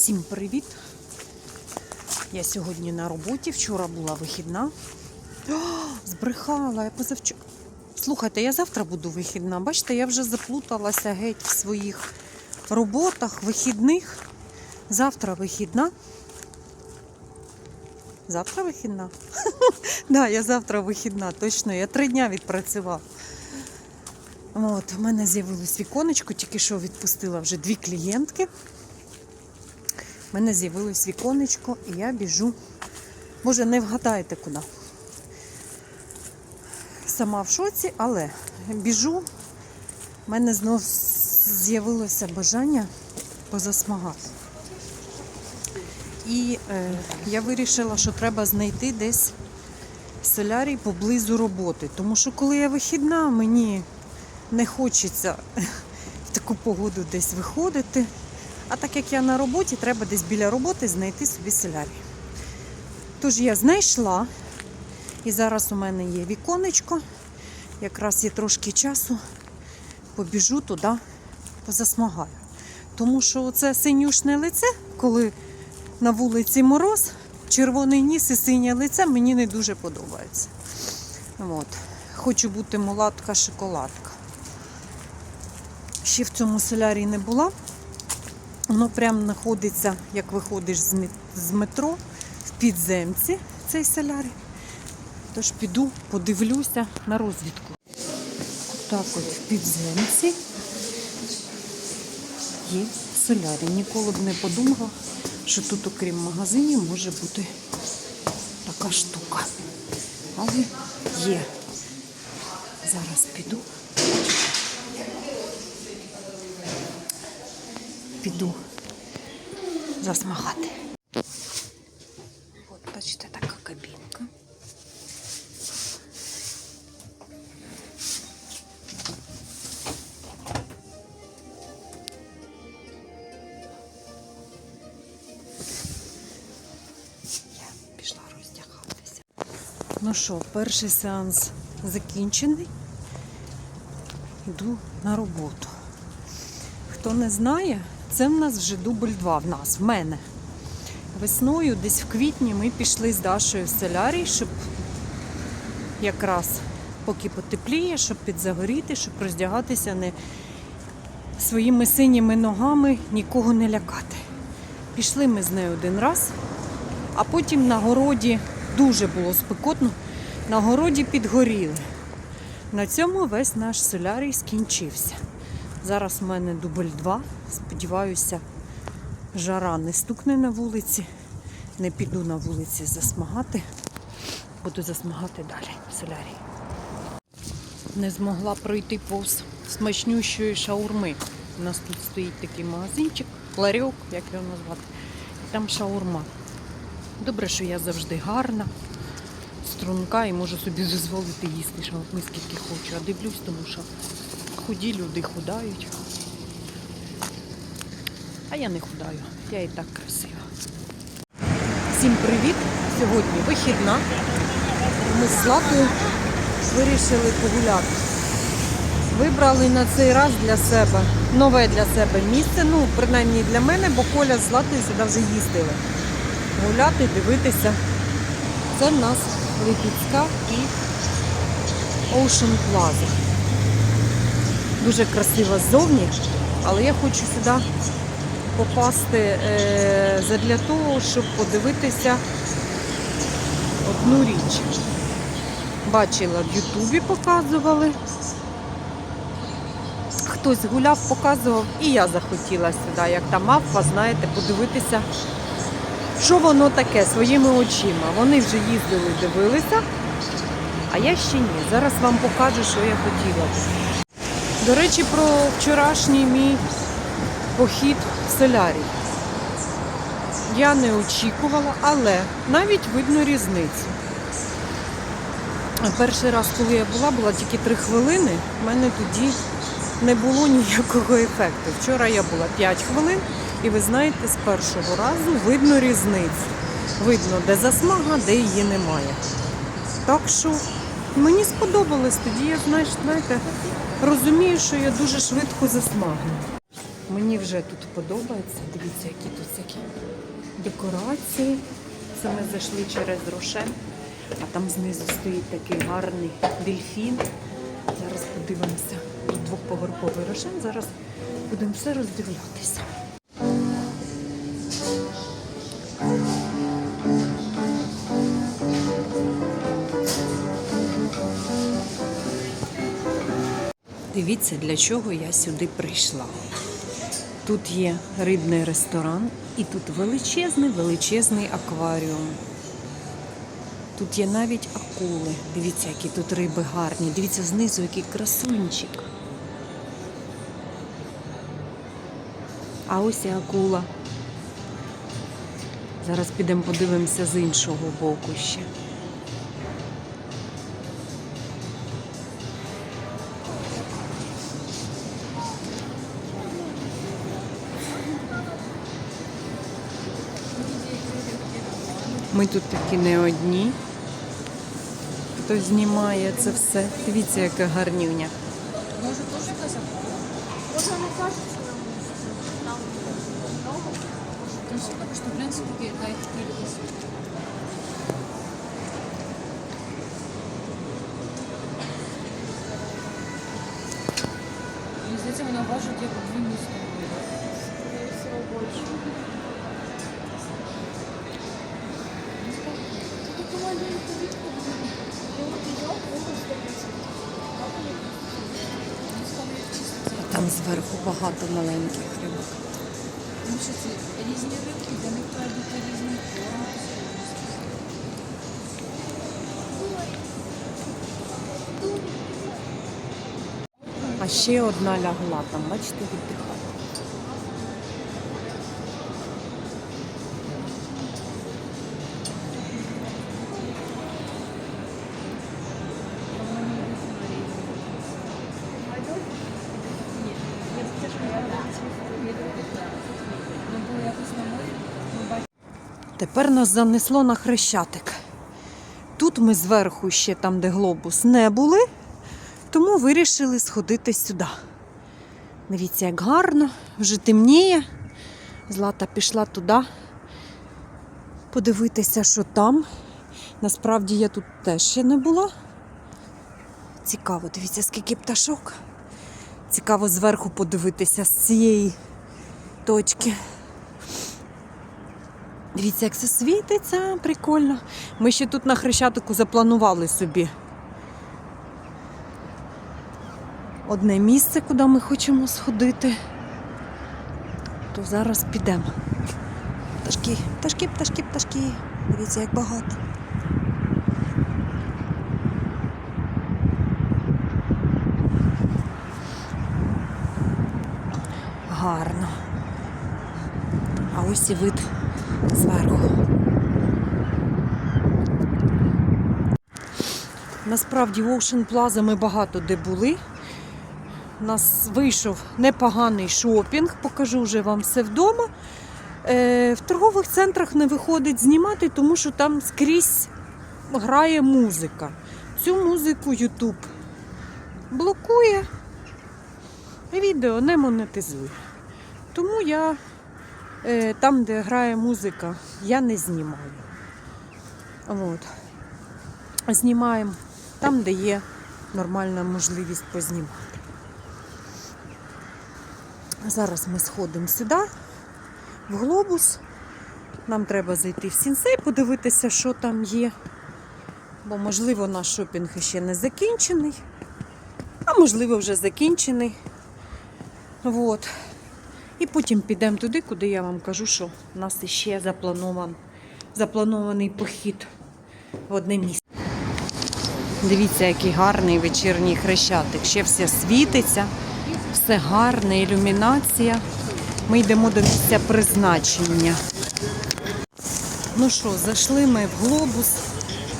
Всім привіт! Я сьогодні на роботі. Вчора була вихідна. О, збрехала, я позавчора. Слухайте, я завтра буду вихідна. Бачите, я вже заплуталася геть в своїх роботах, вихідних. Завтра вихідна. Завтра вихідна? Да, я завтра вихідна, точно. Я три дня відпрацював. От, у мене з'явилось віконечко, тільки що відпустила вже дві клієнтки. У мене з'явилось віконечко, і я біжу. Може, не вгадаєте куди. Сама в шоці, але біжу. У мене знов з'явилося бажання позасмагати. І е, я вирішила, що треба знайти десь солярій поблизу роботи. Тому що коли я вихідна, мені не хочеться в таку погоду десь виходити. А так як я на роботі, треба десь біля роботи знайти собі солярій. Тож я знайшла, і зараз у мене є віконечко, якраз є трошки часу, побіжу туди, позасмагаю. Тому що це синюшне лице, коли на вулиці мороз, червоний ніс і синє лице мені не дуже подобається. От. Хочу бути мулатка-шоколадка. Ще в цьому солярії не була. Воно прямо знаходиться, як виходиш з метро, в підземці цей солярій. Тож піду, подивлюся на розвідку. Так от в підземці є солярій. Ніколи б не подумала, що тут, окрім магазинів, може бути така штука. Але є. Зараз піду. Піду засмагати. От, бачите, така кабінка. Я пішла роздягатися. Ну що, перший сеанс закінчений. Йду на роботу. Хто не знає, це в нас вже дубль 2 в нас, в мене. Весною, десь в квітні, ми пішли з Дашою в солярій, щоб якраз поки потепліє, щоб підзагоріти, щоб роздягатися не своїми синіми ногами, нікого не лякати. Пішли ми з нею один раз, а потім на городі дуже було спекотно, на городі підгоріли. На цьому весь наш солярій скінчився. Зараз в мене дубль 2. Сподіваюся, жара не стукне на вулиці. Не піду на вулиці засмагати. Буду засмагати далі в солярії. Не змогла пройти повз смачнющої шаурми. У нас тут стоїть такий магазинчик, ларьок, як його назвати. І там шаурма. Добре, що я завжди гарна, струнка і можу собі дозволити їсти шаурми скільки хочу. А дивлюсь, тому що худі люди худають. А я не худаю, я і так красива. Всім привіт! Сьогодні вихідна. Ми з Златою вирішили погуляти. Вибрали на цей раз для себе нове для себе місце. Ну, принаймні для мене, бо Коля з Златою сюди вже їздили. Гуляти, дивитися. Це в нас Липецька і Ocean Plaza. Дуже красиво ззовні, але я хочу сюди попасти е, задля того, щоб подивитися одну річ. Бачила в Ютубі, показували. Хтось гуляв, показував, і я захотіла сюди, як та мавпа, знаєте, подивитися, що воно таке своїми очима. Вони вже їздили, дивилися, а я ще ні. Зараз вам покажу, що я хотіла. До речі, про вчорашній мій похід в солярій. Я не очікувала, але навіть видно різницю. Перший раз, коли я була, була тільки три хвилини. У мене тоді не було ніякого ефекту. Вчора я була 5 хвилин, і ви знаєте, з першого разу видно різницю. Видно, де засмага, де її немає. Так що мені сподобалось. Тоді я знаєте, розумію, що я дуже швидко засмагну. Мені вже тут подобається. Дивіться, які тут всякі декорації. Це ми зайшли через роше, а там знизу стоїть такий гарний дельфін. Зараз подивимося. Тут двохповерховий Рошен. Зараз будемо все роздивлятися. Дивіться, для чого я сюди прийшла. Тут є рибний ресторан і тут величезний, величезний акваріум. Тут є навіть акули. Дивіться, які тут риби гарні. Дивіться знизу, який красунчик. А ось і акула. Зараз підемо подивимося з іншого боку ще. Ми тут такі не одні. Хто знімає це все. Дивіться, яка гарнюня. Може теж якась Вот она кажется нам там що, в принципі, яка кількість. Мені здається, вона важить як зверху багато маленьких рибок. Тому що це різні рибки, для них треба бути різний корм. А ще одна лягла там, бачите, віддихає. Тепер нас занесло на хрещатик. Тут ми зверху ще там, де глобус, не були, тому вирішили сходити сюди. Дивіться, як гарно, вже темніє. Злата пішла туди подивитися, що там. Насправді я тут теж ще не була. Цікаво, дивіться, скільки пташок. Цікаво зверху подивитися з цієї точки. Дивіться, як це світиться, прикольно. Ми ще тут на Хрещатику запланували собі одне місце, куди ми хочемо сходити. То зараз підемо. Пташки, пташки, пташки, пташки. Дивіться, як багато. Гарно. А ось і вид зверху. Насправді в Ocean Plaza ми багато де були. У нас вийшов непоганий шопінг, покажу вже вам все вдома. Е, в торгових центрах не виходить знімати, тому що там скрізь грає музика. Цю музику YouTube блокує, відео не монетизує. Тому я там, де грає музика, я не знімаю. От. Знімаємо там, де є нормальна можливість познімати. Зараз ми сходимо сюди, в глобус. Нам треба зайти в сінсей, подивитися, що там є. Бо, можливо, наш шопінг ще не закінчений, а можливо, вже закінчений. От. І потім підемо туди, куди я вам кажу, що в нас ще запланован, запланований похід в одне місце. Дивіться, який гарний вечірній хрещатик. Ще все світиться, все гарне, ілюмінація. Ми йдемо до місця призначення. Ну що, зайшли ми в глобус.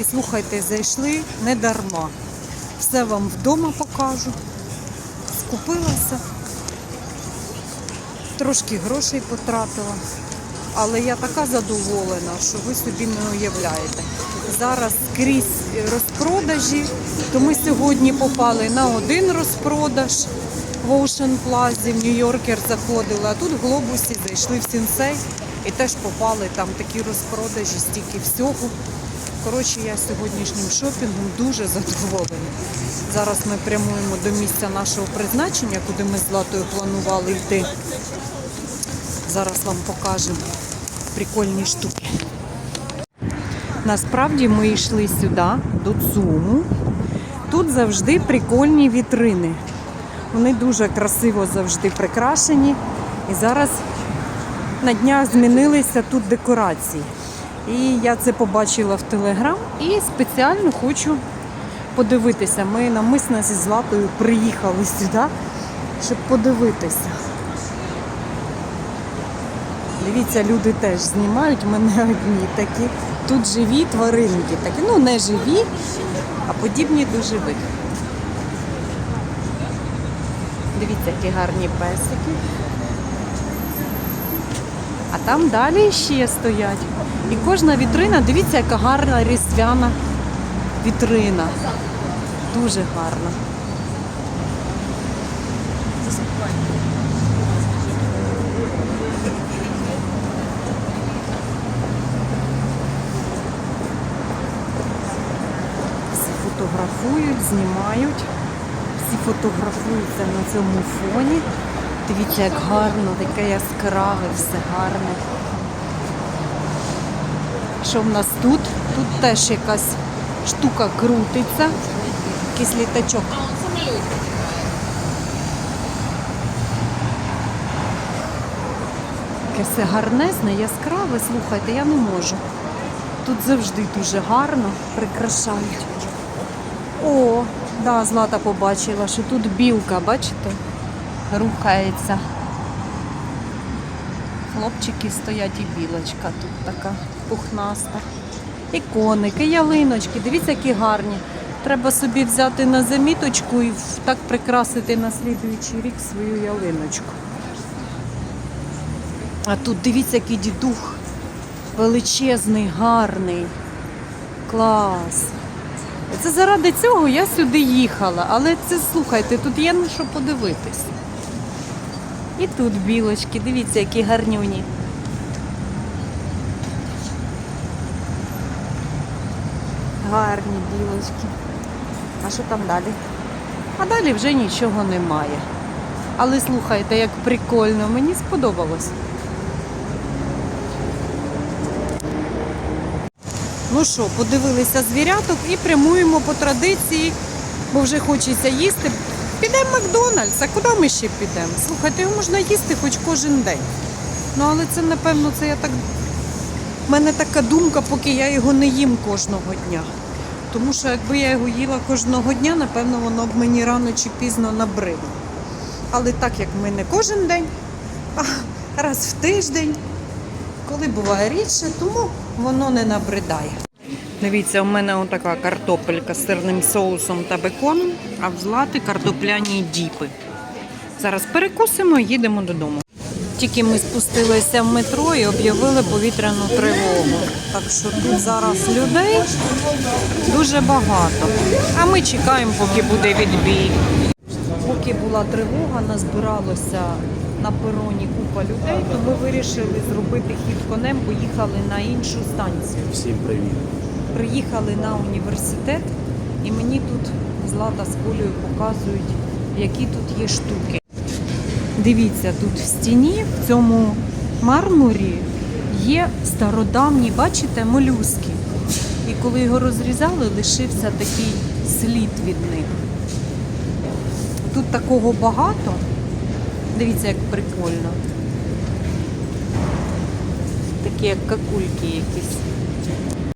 І слухайте, зайшли не дарма. Все вам вдома покажу. Скупилася трошки грошей потратила. Але я така задоволена, що ви собі не уявляєте. Зараз скрізь розпродажі, то ми сьогодні попали на один розпродаж. в Ocean Plaza, в Нью-Йоркер заходили, а тут в глобусі зайшли в Сінсей і теж попали там такі розпродажі, стільки всього. Коротше, я сьогоднішнім шопінгом дуже задоволена. Зараз ми прямуємо до місця нашого призначення, куди ми з Златою планували йти. Зараз вам покажемо прикольні штуки. Насправді ми йшли сюди, до ЦУМу. Тут завжди прикольні вітрини. Вони дуже красиво завжди прикрашені. І зараз на днях змінилися тут декорації. І я це побачила в Телеграм і спеціально хочу подивитися. Ми намисно зі Златою приїхали сюди, щоб подивитися. Дивіться, люди теж знімають мене одні такі. Тут живі тваринки, такі, ну не живі, а подібні до живих. Дивіться, які гарні песики. Там далі ще стоять. І кожна вітрина, дивіться, яка гарна різдвяна вітрина. Дуже гарна. Всі фотографують, знімають. Всі фотографуються на цьому фоні. Дивіться, як гарно, таке яскраве, все гарне. Що в нас тут? Тут теж якась штука крутиться. Якийсь літачок. Яке все гарнезне, яскраве, слухайте, я не можу. Тут завжди дуже гарно прикрашають. О, да, Злата побачила, що тут білка, бачите, рухається. Хлопчики стоять і білочка тут така пухнаста. І коники, ялиночки. Дивіться, які гарні. Треба собі взяти на заміточку і так прикрасити на слідуючий рік свою ялиночку. А тут дивіться, який дідух. Величезний, гарний. Клас. Це заради цього я сюди їхала. Але це слухайте, тут є на що подивитись. І тут білочки, дивіться, які гарнюні. Гарні білочки. А що там далі? А далі вже нічого немає. Але слухайте, як прикольно, мені сподобалось. Ну що, подивилися звіряток і прямуємо по традиції, бо вже хочеться їсти. Підемо в Макдональдс, а куди ми ще підемо? Слухайте, його можна їсти хоч кожен день. Ну, але це, напевно, це я так. У мене така думка, поки я його не їм кожного дня. Тому що якби я його їла кожного дня, напевно, воно б мені рано чи пізно набридло. Але так як ми не кожен день, а раз в тиждень, коли буває рідше, тому воно не набридає. Дивіться, у мене отака картопелька з сирним соусом та беконом, а в злати картопляні діпи. Зараз перекусимо і їдемо додому. Тільки ми спустилися в метро і об'явили повітряну тривогу. Так що тут зараз людей дуже багато. А ми чекаємо, поки буде відбій. Поки була тривога, назбиралося на пероні купа людей, то ми вирішили зробити хід конем, поїхали на іншу станцію. Всім привіт. Приїхали на університет, і мені тут Злата з Колею показують, які тут є штуки. Дивіться, тут в стіні, в цьому мармурі є стародавні, бачите, молюски. І коли його розрізали, лишився такий слід від них. Тут такого багато. Дивіться, як прикольно. Такі як какульки якісь.